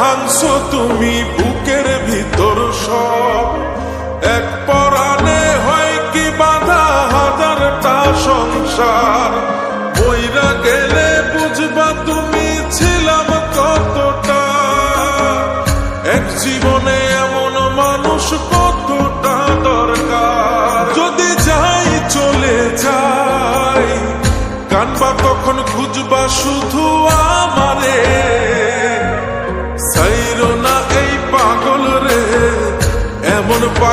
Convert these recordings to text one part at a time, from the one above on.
ভাঙছো তুমি বুকের ভিতর সব। এক পরাণে হয় কি বাধা হাজারটা সংসার।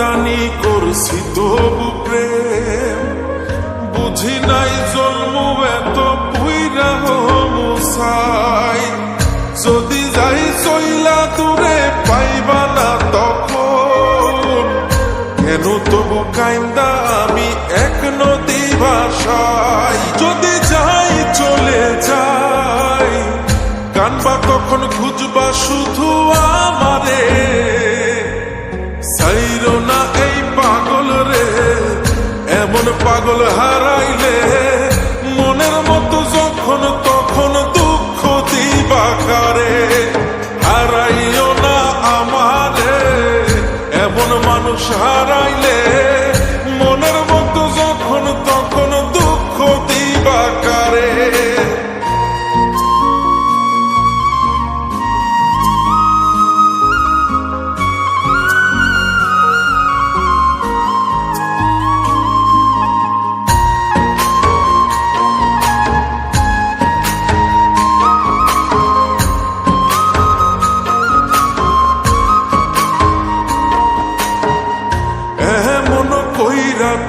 জানি করছি তবু প্রেম। বুঝি নাই জন্ম এত পুইরা মুসাই যদি যাই চইলা দূরে পাইবা না তখন। কেন তবু কাইন্দা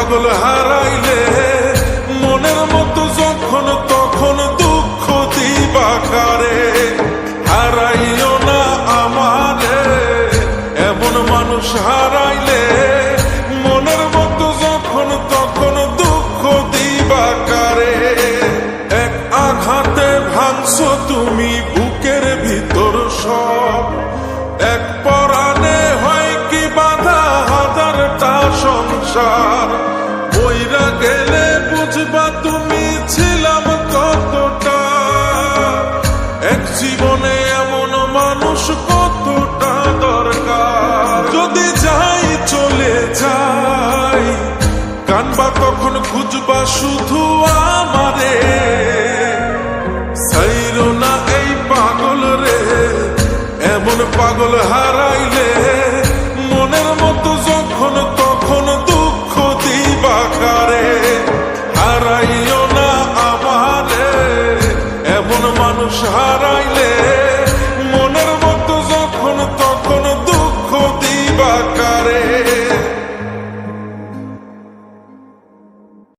পাগল হারাইলে মনের মতো যখন তখন দুঃখ দিবা কারে? শুধু আমারে। সাইরো না এই পাগল রে এমন পাগল হারাইলে